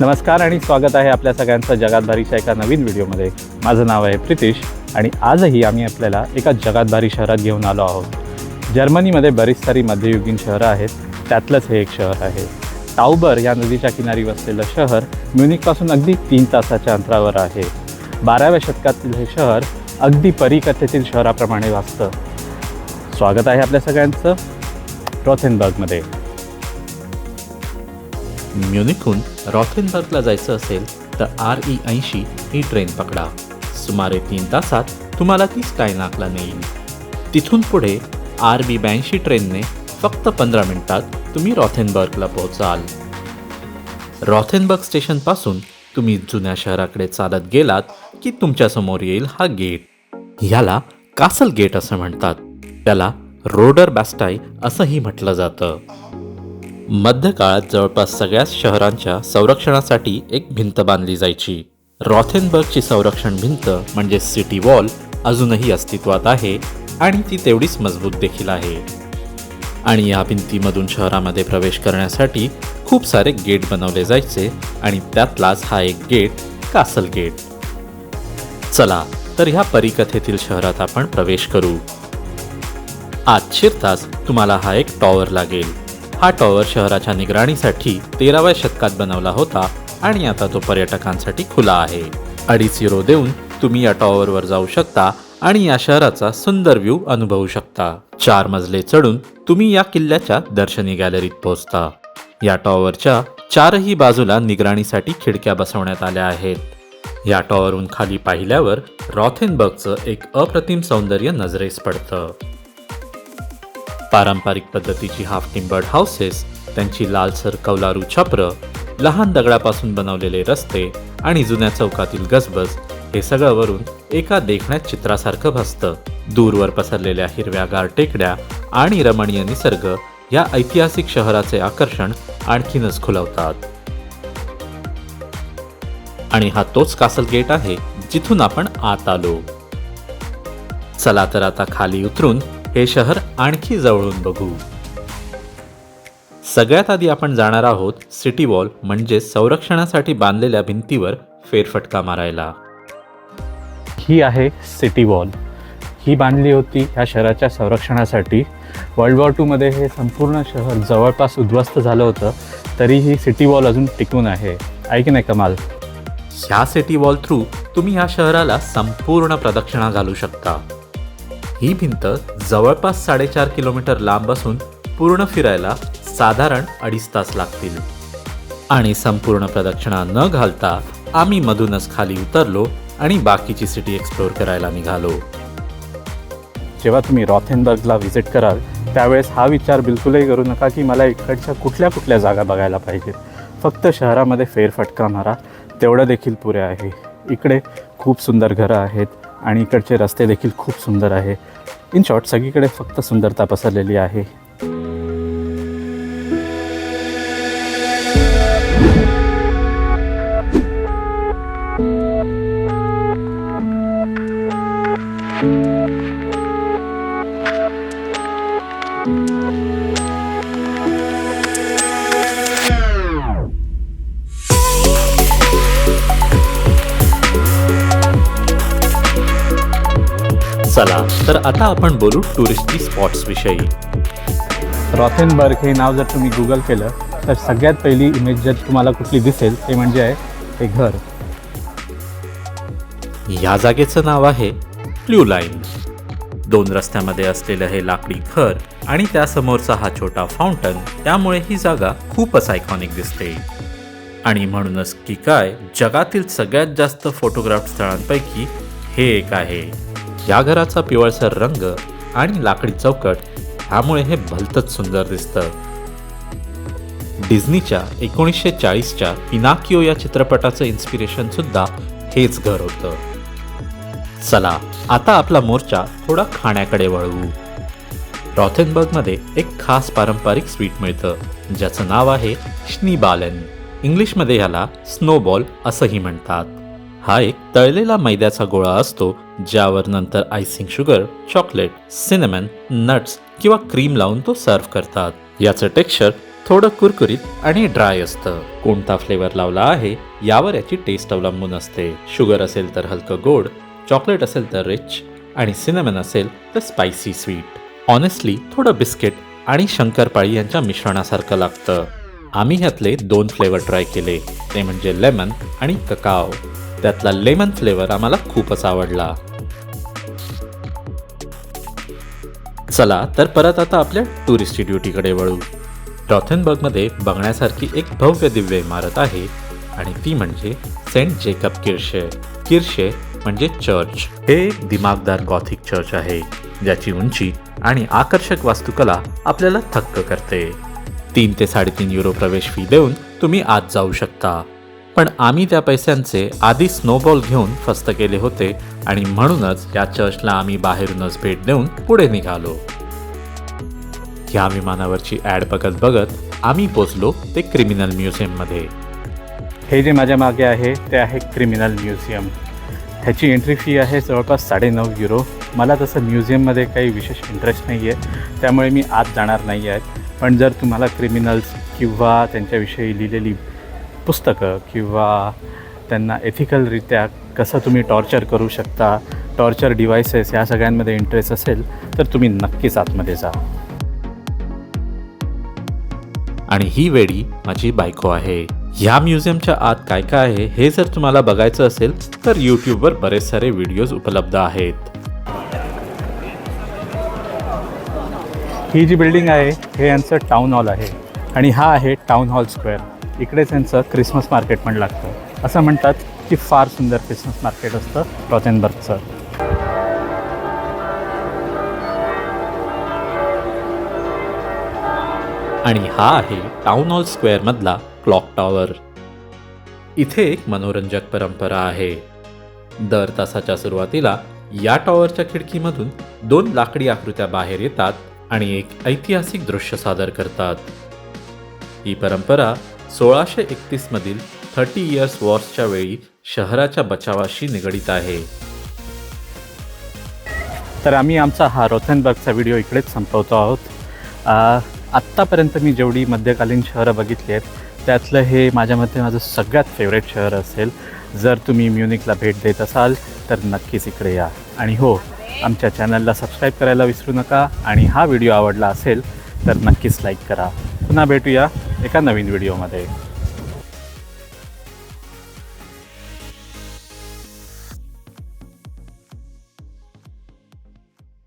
नमस्कार आणि स्वागत आहे आपल्या सगळ्यांचं जगात भारीच्या एका नवीन व्हिडिओमध्ये. माझं नाव आहे प्रितिश आणि आजही आम्ही आपल्याला एका जगात भारी शहरात घेऊन आलो आहोत. जर्मनीमध्ये बरीच सारी मध्ययुगीन शहरं आहेत त्यातलंच हे एक शहर आहे. टाऊबर या नदीच्या किनारी वसलेलं शहर म्युनिकपासून अगदी तीन तासाच्या अंतरावर आहे. बाराव्या शतकातील हे शहर अगदी परीकथेतील शहराप्रमाणे वाचतं. स्वागत आहे आपल्या सगळ्यांचं. रॉथेनबर्गमध्ये म्युनिकहून रॉथेनबर्गला जायचं असेल तर आर ई ऐंशी ही ट्रेन पकडा. सुमारे तीन तासात तुम्हाला ती स्कायनाकला नेईल. तिथून पुढे आर बी ब्याऐंशी ट्रेनने फक्त पंधरा मिनिटात तुम्ही रॉथेनबर्गला पोहोचाल. रॉथेनबर्ग स्टेशनपासून तुम्ही जुन्या शहराकडे चालत गेलात की तुमच्यासमोर येईल हा गेट. ह्याला कासल गेट असं म्हणतात. त्याला रोडर बॅस्टाई असंही म्हटलं जातं. मध्यकाळात जवळपास सगळ्याच शहरांच्या संरक्षणासाठी एक भिंत बांधली जायची. रॉथेनबर्गची संरक्षण भिंत म्हणजे सिटी वॉल अजूनही अस्तित्वात आहे आणि ती तेवढीच मजबूत देखील आहे. आणि या भिंतीमधून शहरामध्ये प्रवेश करण्यासाठी खूप सारे गेट बनवले जायचे आणि त्यातलाच हा एक गेट कासल गेट. चला तर ह्या परिकथेतील शहरात आपण प्रवेश करू. आज शिरताच तुम्हाला हा एक टॉवर लागेल. हा टॉवर शहराच्या निगराणीसाठी तेराव्या शतकात बनवला होता आणि आता तो पर्यटकांसाठी खुला आहे. अडीच युरो देऊन तुम्ही या टॉवरवर जाऊ शकता आणि या शहराचा सुंदर व्ह्यू अनुभवू शकता. चार मजले चढून तुम्ही या किल्ल्याच्या दर्शनी गॅलरीत पोहोचता. या टॉवरच्या चारही बाजूला निगराणीसाठी खिडक्या बसवण्यात आल्या आहेत. या टॉवरहून खाली पाहिल्यावर रॉथेनबर्गचं एक अप्रतिम सौंदर्य नजरेस पडतं. पारंपरिक पद्धतीची हाफ टिंबर्ड हाऊसेस त्यांची लालसर कौलारू छप्र लहान दगडापासून बनवलेले रस्ते आणि जुन्या चौकातील गजबज हे सगळं वरून एका देखण्यात चित्रासारखं भासतं. दूरवर पसरलेल्या हिरव्यागार टेकड्या आणि रमणीय निसर्ग या ऐतिहासिक शहराचे आकर्षण आणखीनच खुलवतात. आणि हा तोच कासल गेट आहे जिथून आपण आत आलो. चला तर आता खाली उतरून हे शहर आणखी जवळून बघू. सगळ्यात आधी आपण जाणार आहोत सिटी वॉल म्हणजे संरक्षणासाठी बांधलेल्या भिंतीवर फेरफटका मारायला. ही आहे सिटी वॉल. ही बांधली होती ह्या शहराच्या संरक्षणासाठी. वर्ल्ड वॉर टूमध्ये हे संपूर्ण शहर जवळपास उद्ध्वस्त झालं होतं तरी ही सिटी वॉल अजून टिकून आहे. आहे की नाही कमाल. ह्या सिटी वॉल थ्रू तुम्ही ह्या शहराला संपूर्ण प्रदक्षिणा घालू शकता. ही भिंत जवळपास साडेचार किलोमीटर लांब असून पूर्ण फिरायला साधारण अडीच तास लागतील. आणि संपूर्ण प्रदक्षिणा न घालता आम्ही मधूनच खाली उतरलो आणि बाकीची सिटी एक्सप्लोअर करायला निघालो. जेव्हा तुम्ही रॉथेनबर्गला व्हिजिट कराल त्यावेळेस हा विचार बिलकुलही करू नका की मला इकडच्या कुठल्या कुठल्या जागा बघायला पाहिजेत. फक्त शहरामध्ये फेरफटका मारा तेवढं देखील पुरे आहे. इकडे खूप सुंदर घरं आहेत आणि इकडचे रस्ते देखील खूप सुंदर आहे. इन शॉर्ट सगळीकडे फक्त सुंदरता पसरलेली आहे. चला तर आता आपण बोलू टुरिस्टी स्पॉट्स विषयी. रॉथेनबर्ग हे नाव जर तुम्ही गुगल केलं तर सगळ्यात पहिली इमेज जर तुम्हाला कुठली दिसेल ते म्हणजे आहे हे घर. या जागेचं नाव आहे ब्ल्यू लाईन दोन रस्त्यामध्ये असलेलं हे लाकडी घर आणि त्यासमोरचा हा छोटा फाउंटन त्यामुळे ही जागा खूपच आयकॉनिक दिसते. आणि म्हणूनच की काय जगातील सगळ्यात जास्त फोटोग्राफ स्थळांपैकी हे एक आहे. या घराचा पिवळसर रंग आणि लाकडी चौकट ह्यामुळे हे भलतच सुंदर दिसतं. डिझनीच्या एकोणीसशे चाळीसच्या पिनाकिओ या चित्रपटाचं इन्स्पिरेशन सुद्धा हेच घर होतं. चला आता आपला मोर्चा थोडा खाण्याकडे वळवू. रॉथेनबर्गमध्ये एक खास पारंपरिक स्वीट मिळतं ज्याचं नाव आहे श्नीबालन. इंग्लिशमध्ये ह्याला स्नोबॉल असंही म्हणतात. हा एक तळलेला मैद्याचा गोळा असतो ज्यावर नंतर icing sugar chocolate cinnamon nuts किंवा क्रीम लावून तो सर्व करतात. याचं टेक्स्चर थोडं कुरकुरीत आणि ड्राय असतं. कोणता फ्लेवर लावला आहे यावर याची टेस्ट अवलंबून असते. शुगर असेल तर हलकं गोड चॉकलेट असेल तर रिच आणि सिनेमन असेल तर स्पायसी स्वीट ऑनेस्टली थोडं बिस्किट आणि शंकरपाळी यांच्या मिश्रणासारखं लागतं. आम्ही ह्यातले दोन फ्लेवर ट्राय केले. ते म्हणजे लेमन आणि ककाओ त्यातला लेमन फ्लेवर आम्हाला खूपच आवडला. चला तर परत आता आपल्या टुरिस्ट ड्युटीकडे वळू. टॉथनबर्गमध्ये बघण्यासारखी एक भव्य दिव्य इमारत आहे आणि ती म्हणजे सेंट जेकब किर्शे. किर्शे म्हणजे चर्च. हे एक दिमागदार गॉथिक चर्च आहे ज्याची उंची आणि आकर्षक वास्तुकला आपल्याला थक्क करते. तीन ते साडेतीन युरो प्रवेश फी देऊन तुम्ही आत जाऊ शकता. पण आम्ही त्या पैशांचे आधी स्नोबॉल घेऊन फस्त केले होते आणि म्हणूनच या चर्चला आम्ही बाहेरूनच भेट देऊन पुढे निघालो. ह्या विमानावरची ॲड बघत बघत आम्ही पोचलो ते क्रिमिनल म्युझियममध्ये हे जे माझ्या मागे आहे ते आहे क्रिमिनल म्युझियम ह्याची एंट्री फी आहे जवळपास साडेनऊ युरो मला तसं म्युझियममध्ये काही विशेष इंटरेस्ट नाही आहे त्यामुळे मी आत जाणार नाही आहे पण जर तुम्हाला क्रिमिनल्स किंवा त्यांच्याविषयी लिहिलेली पुस्तकं किंवा त्यांना एथिकलरित्या कसं तुम्ही टॉर्चर करू शकता टॉर्चर डिव्हायसेस ह्या सगळ्यांमध्ये इंटरेस्ट असेल तर तुम्ही नक्कीच आतमध्ये जा. आणि ही वेडी माझी बायको आहे. ह्या म्युझियमच्या आत काय काय आहे हे जर तुम्हाला बघायचं असेल तर यूट्यूबवर बरेच सारे व्हिडिओज उपलब्ध आहेत. ही जी बिल्डिंग आहे हे यांचं टाऊन हॉल आहे. आणि हा आहे टाऊन हॉल स्क्वेअर इकडेच यांचं क्रिसमस मार्केट पण लागतं. असं म्हणतात की फार सुंदर क्रिसमस मार्केट असतं रॉथेनबर्गचं आणि हा आहे टाउन हॉल स्क्वेअरमधला क्लॉक टॉवर इथे एक मनोरंजक परंपरा आहे. दर तासाच्या सुरुवातीला या टॉवरच्या खिडकीमधून दोन लाकडी आकृत्या बाहेर येतात आणि एक ऐतिहासिक दृश्य सादर करतात. ही परंपरा सोळाशे एकतीसमधील थर्टी इयर्स वॉर्सच्या वेळी शहराच्या बचावाशी निगडीत आहे. तर आम्ही आमचा हा रॉथेनबर्गचा व्हिडिओ इकडेच संपवतो आहोत. आत्तापर्यंत मी जेवढी मध्यकालीन शहरं बघितली आहेत त्यातलं हे माझ्या मते माझं सगळ्यात फेवरेट शहर असेल. जर तुम्ही म्युनिकला भेट देत असाल तर नक्कीच इकडे या. आणि हो आमच्या चॅनलला सबस्क्राईब करायला विसरू नका. आणि हा व्हिडिओ आवडला असेल तर नक्कीच लाईक करा. पुन्हा भेटूया. एका नवीन व्हिडिओमध्ये.